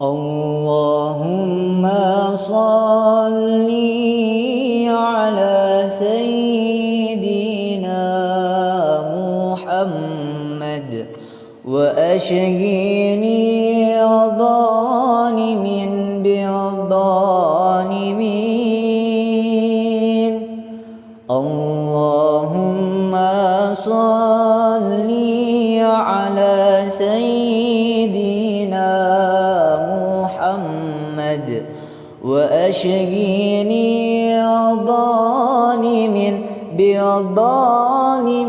اللهم صل على سيدنا محمد وأشهني وأشقيني الظالم بالظالمين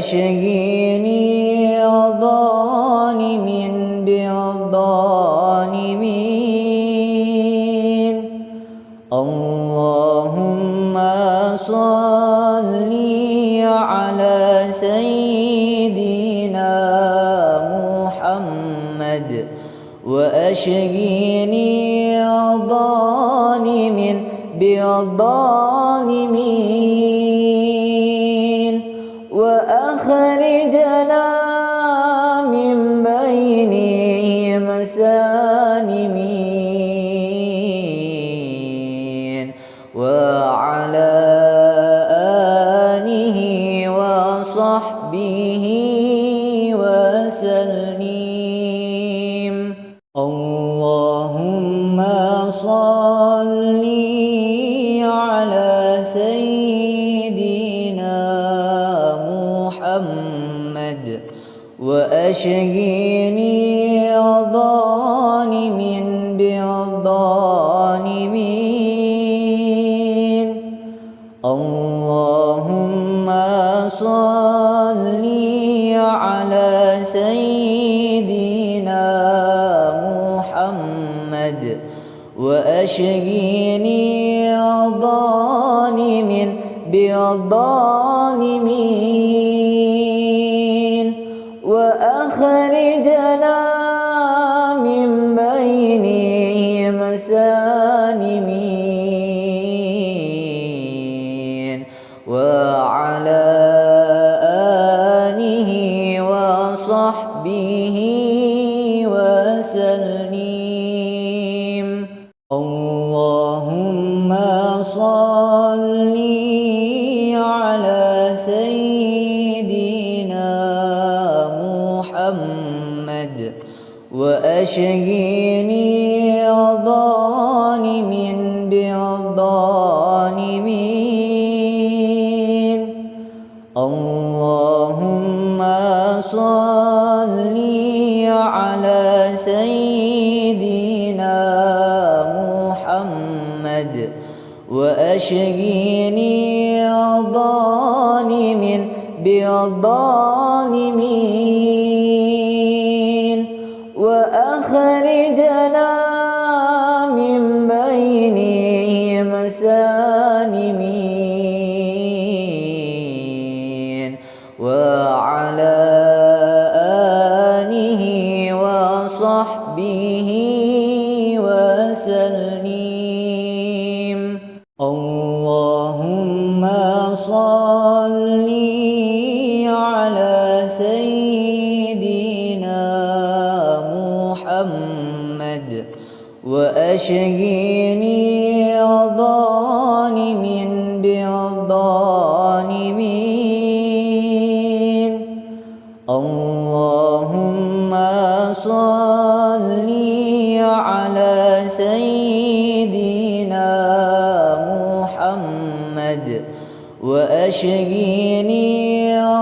وأشهني الظالم بالظالمين. اللهم صل على سيدنا محمد وأشقيني الظالم بالظالمين. وصحبه وسلم. اللهم صل على سيدنا محمد وأشهني محمد وأشقيني الظالم بالظالمين وأخرجنا من بينهم سالمين محمد وأشهني الظالم بالظالمين. اللهم صل على سيدنا محمد وأشقيني الظالم بالظالمين. وأخرجنا من بينهم سالمين وأشهني الظالم بالظالمين. اللهم صل على سيدنا محمد وأشقيني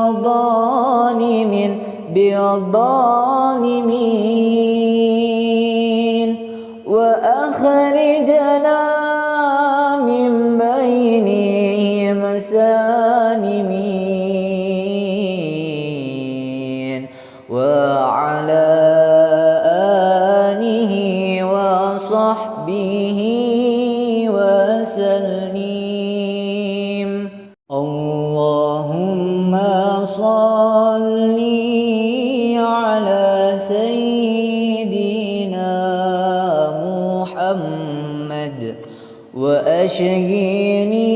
الظالم بالظالمين. اللهم صل على سيدنا محمد وأشجيني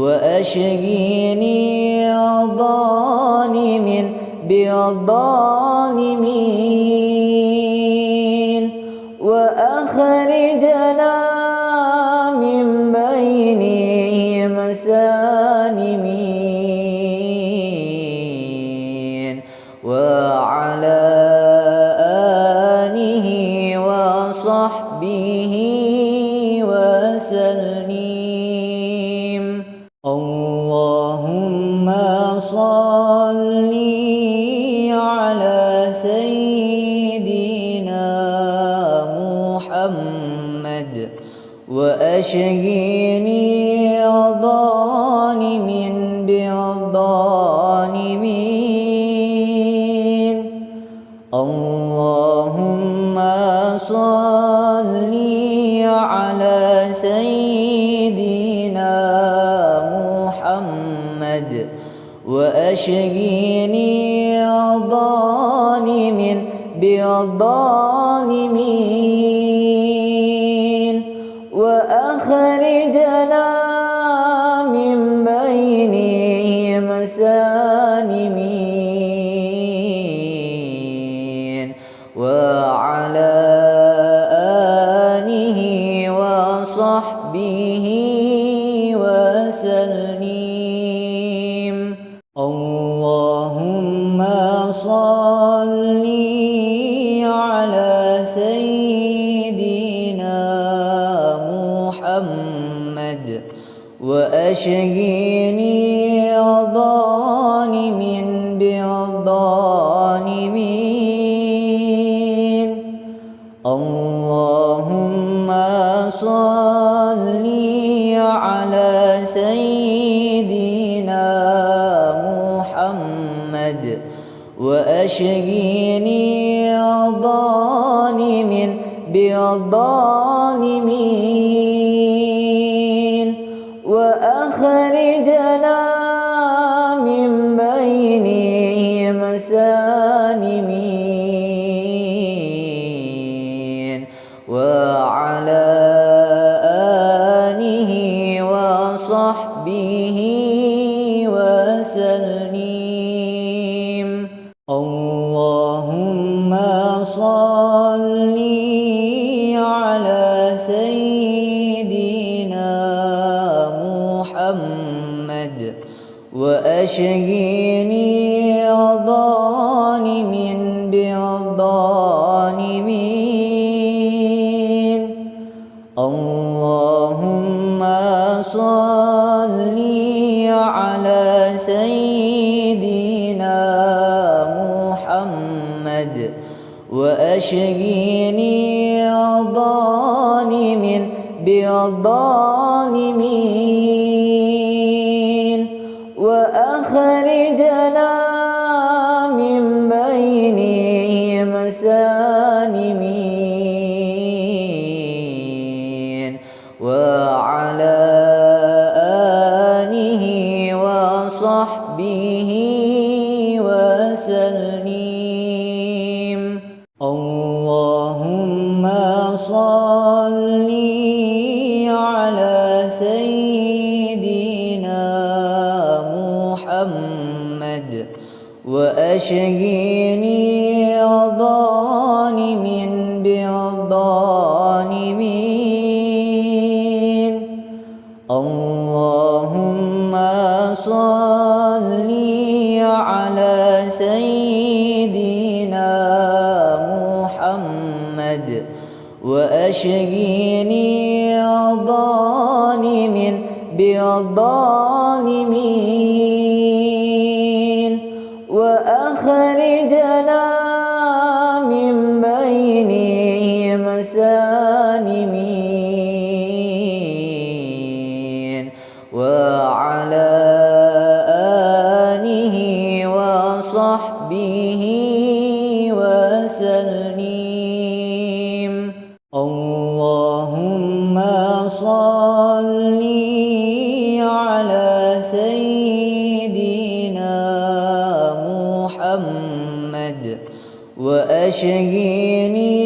وأشقيني الظالم بالظالمين. وأخرجنا وأشهني الظالم بالظالمين. اللهم صل على سيدنا محمد وأشقيني الظالم بالظالمين. وصحبه وسلم. اللهم صل على سيدنا محمد وأشهني محمد وأشقيني الظالم بالظالمين وأخرجنا من بينهم سالمين سيدنا محمد وأشهني الظالم بالظالمين. اللهم صل على سيدنا محمد وأشقيني الظالم بالظالمين. وأخرجنا من بينهم سالمين وأشهني الظالم بالظالمين. اللهم صل على سيدنا محمد وأشقيني الظالم بالظالمين. اللهم صل على سيدنا محمد وأشجيني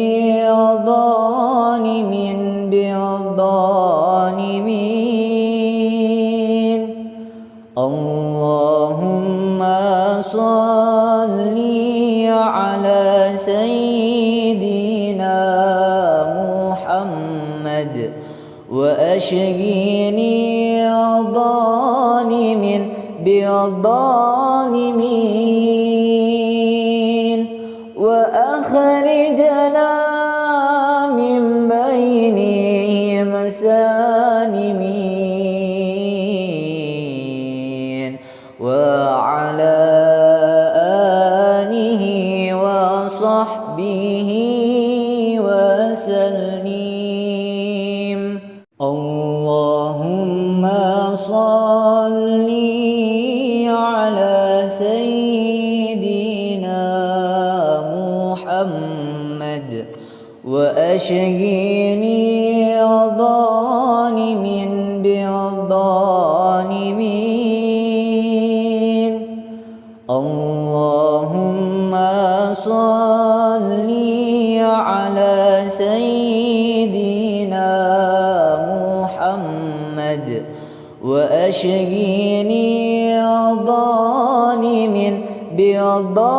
وأشقني الظالم بالظالمين. وأشقني الظالم بالظالمين اللهم صل على سيدنا محمد وأشقني الظالم بالظالمين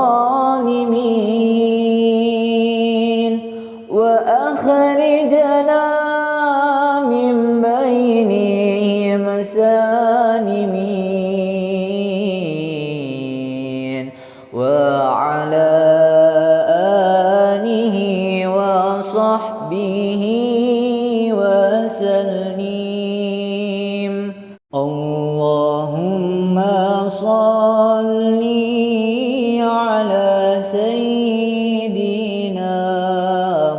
وصحبه وسلم. اللهم صل على سيدنا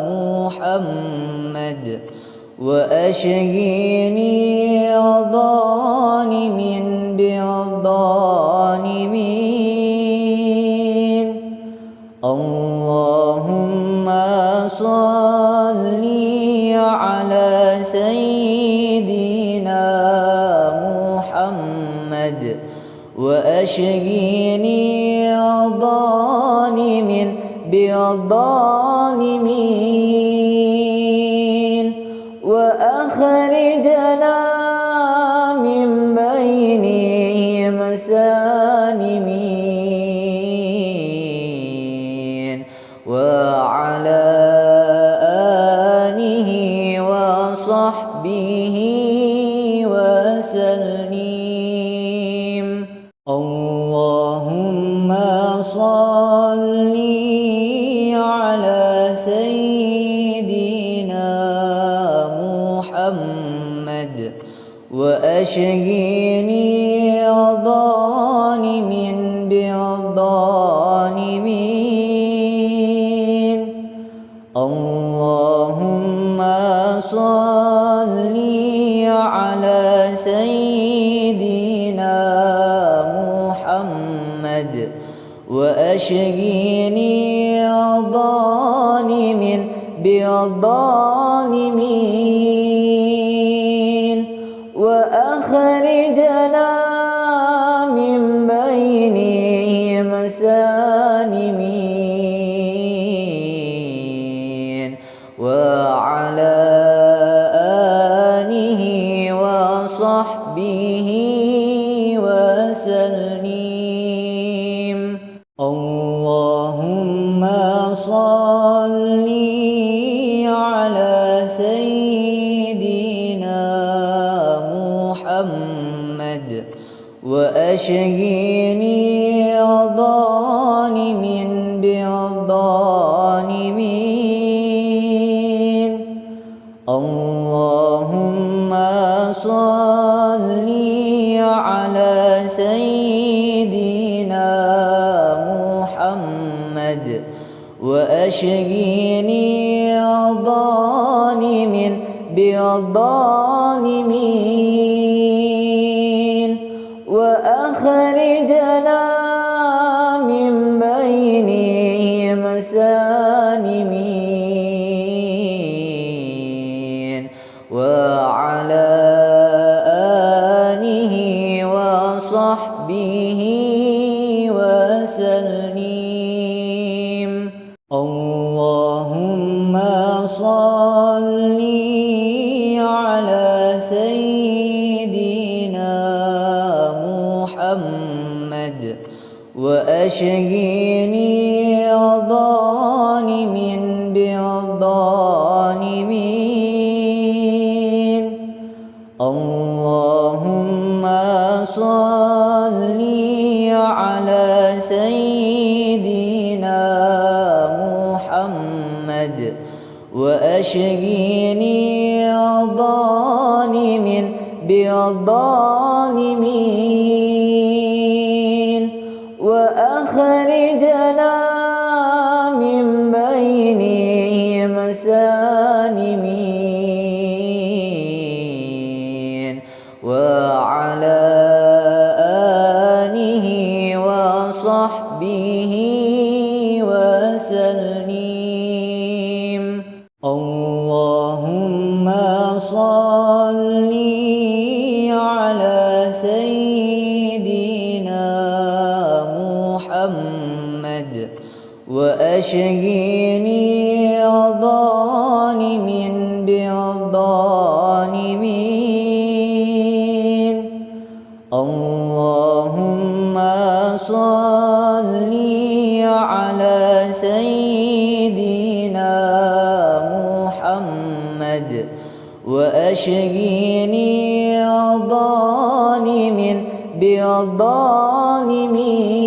محمد وأشقني محمد وأشقني الظالم بالظالمين وأخرجنا من بينهم سالمين محمد وأشقني الظالم بالظالمين اللهم صل على سيدنا محمد وأشقني الظالم بالظالمين سالمين وعلى آله وصحبه وسلم. اللهم صل على سيدنا محمد وأشقني صل على سيدنا محمد وأشقني الظالم بالظالمين اللهم صل على سيدنا محمد وأشهني وأشقني ظالم بالظالمين. وأشهني ظالم بالظالمين اللهم صل على سيدنا محمد وأشقني ظالم بالظالمين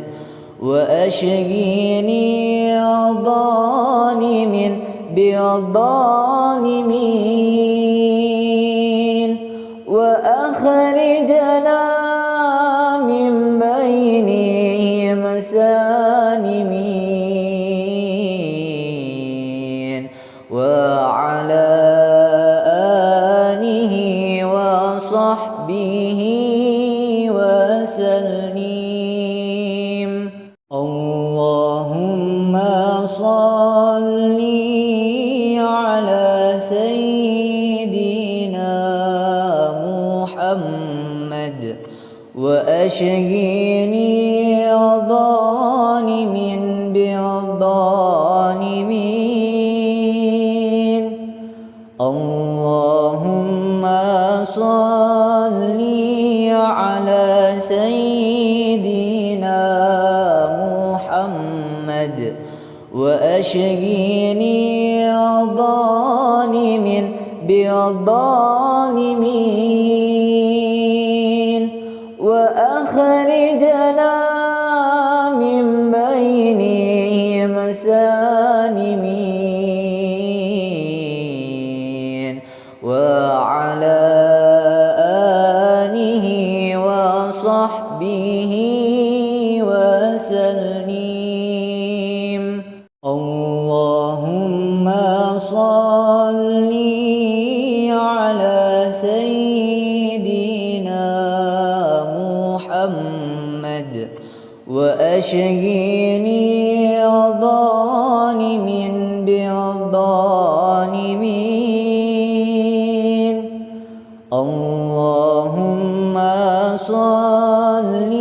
محمد وأشقني ظالم بالظالمين وأخرجنا من بينهم سالمين محمد وأشهني ظالم بالظالمين. اللهم صل على سيدنا محمد وأشقني ظالم بالظالمين. سالمين وعلى آله وصحبه وسلم. اللهم صل على سيدنا محمد وأشهني صل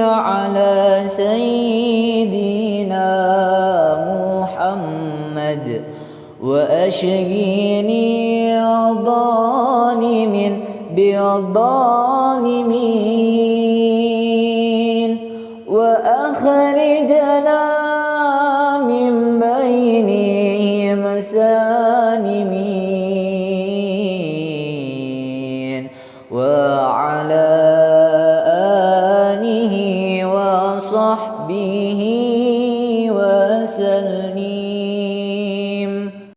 على سيدنا محمد وأشقني ظالم بالظالمين وأخرجنا من